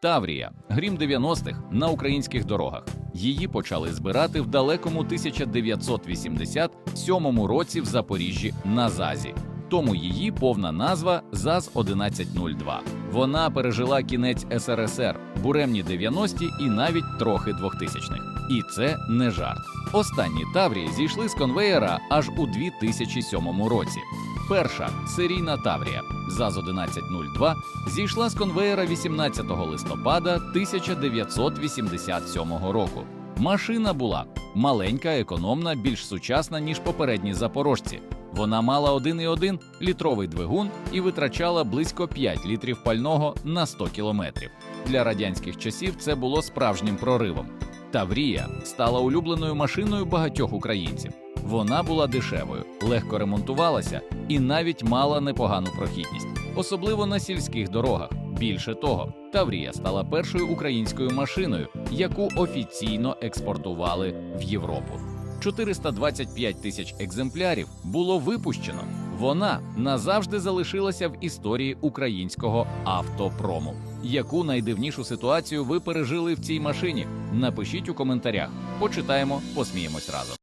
Таврія, грім 90-х на українських дорогах. Її почали збирати в далекому 1987 році в Запоріжжі на ЗАЗі. Тому її повна назва ЗАЗ 1102. Вона пережила кінець СРСР, буремні 90-ті і навіть трохи 2000-х. І це не жарт. Останні Таврії зійшли з конвеєра аж у 2007 році. Перша серійна Таврія ЗАЗ 1102 зійшла з конвеєра 18 листопада 1987 року. Машина була маленька, економна, більш сучасна ніж попередні запорожці. Вона мала 1,1 літровий двигун і витрачала близько 5 літрів пального на 100 кілометрів. Для радянських часів це було справжнім проривом. Таврія стала улюбленою машиною багатьох українців. Вона була дешевою, легко ремонтувалася і навіть мала непогану прохідність, особливо на сільських дорогах. Більше того, Таврія стала першою українською машиною, яку офіційно експортували в Європу. 425 тисяч екземплярів було випущено. Вона назавжди залишилася в історії українського автопрому. Яку найдивнішу ситуацію ви пережили в цій машині? Напишіть у коментарях. Почитаємо, посміємось разом.